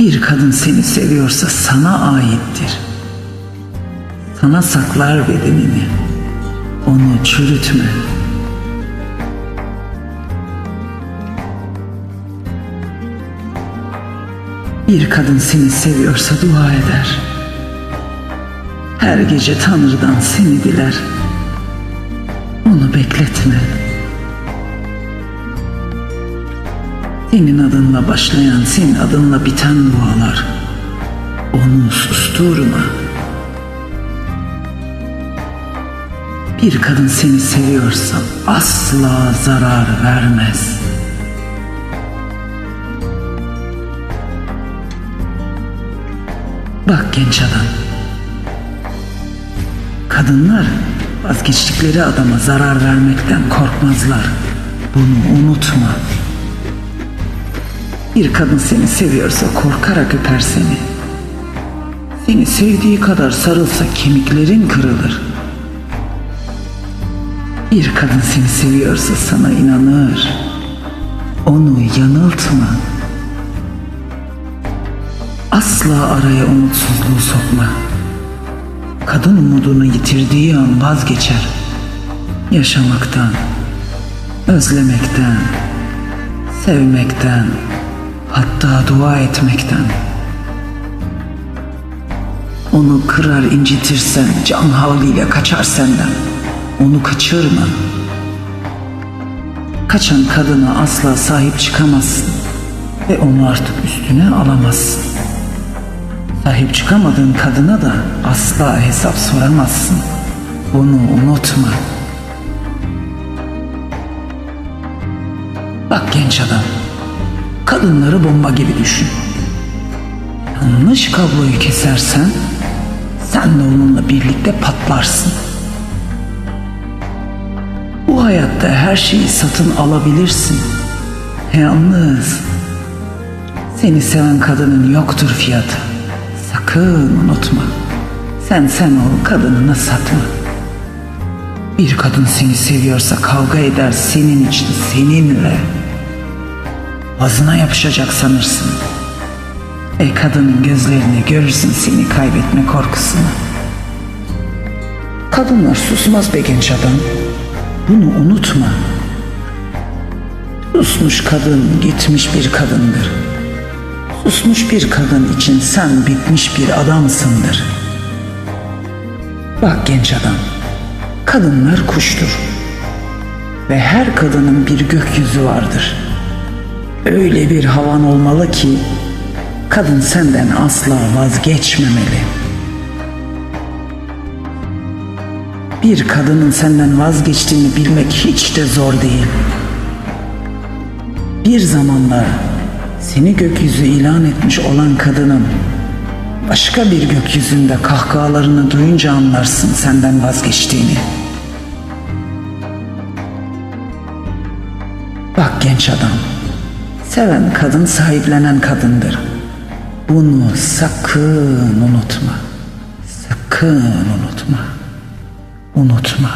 Bir kadın seni seviyorsa sana aittir. Sana saklar bedenini. Onu çürütme. Bir kadın seni seviyorsa dua eder. Her gece Tanrı'dan seni diler. Onu bekletme. Senin adınla başlayan, senin adınla biten dualar. Onu susturma. Bir kadın seni seviyorsa asla zarar vermez. Bak genç adam. Kadınlar vazgeçtikleri adama zarar vermekten korkmazlar. Bunu unutma. Bir kadın seni seviyorsa korkarak öper seni. Seni sevdiği kadar sarılsa kemiklerin kırılır. Bir kadın seni seviyorsa sana inanır. Onu yanıltma. Asla araya umutsuzluğu sokma. Kadın umudunu yitirdiği an vazgeçer. Yaşamaktan, özlemekten, sevmekten, hatta dua etmekten. Onu kırar incitirsen can havliyle kaçar senden. Onu kaçırma. Kaçan kadına asla sahip çıkamazsın ve onu artık üstüne alamazsın. Sahip çıkamadığın kadına da asla hesap soramazsın. Bunu unutma. Bak genç adam, kadınları bomba gibi düşün. Yanlış kabloyu kesersen sen de onunla birlikte patlarsın. Bu hayatta her şeyi satın alabilirsin. Yalnız seni seven kadının yoktur fiyatı. Sakın unutma. Sen sen ol kadınını satma. Bir kadın seni seviyorsa kavga eder senin için seninle. Ağzına yapışacak sanırsın. Ey kadının gözlerini görürsün seni kaybetme korkusunu. Kadınlar susmaz be genç adam. Bunu unutma. Susmuş kadın gitmiş bir kadındır. Susmuş bir kadın için sen bitmiş bir adamsındır. Bak genç adam, kadınlar kuştur. Ve her kadının bir gökyüzü vardır. Öyle bir havan olmalı ki kadın senden asla vazgeçmemeli. Bir kadının senden vazgeçtiğini bilmek hiç de zor değil. Bir zamanlar seni gökyüzü ilan etmiş olan kadının başka bir gökyüzünde kahkahalarını duyunca anlarsın senden vazgeçtiğini. Bak genç adam, seven kadın sahiplenen kadındır. Bunu sakın unutma. Sakın unutma. Unutma.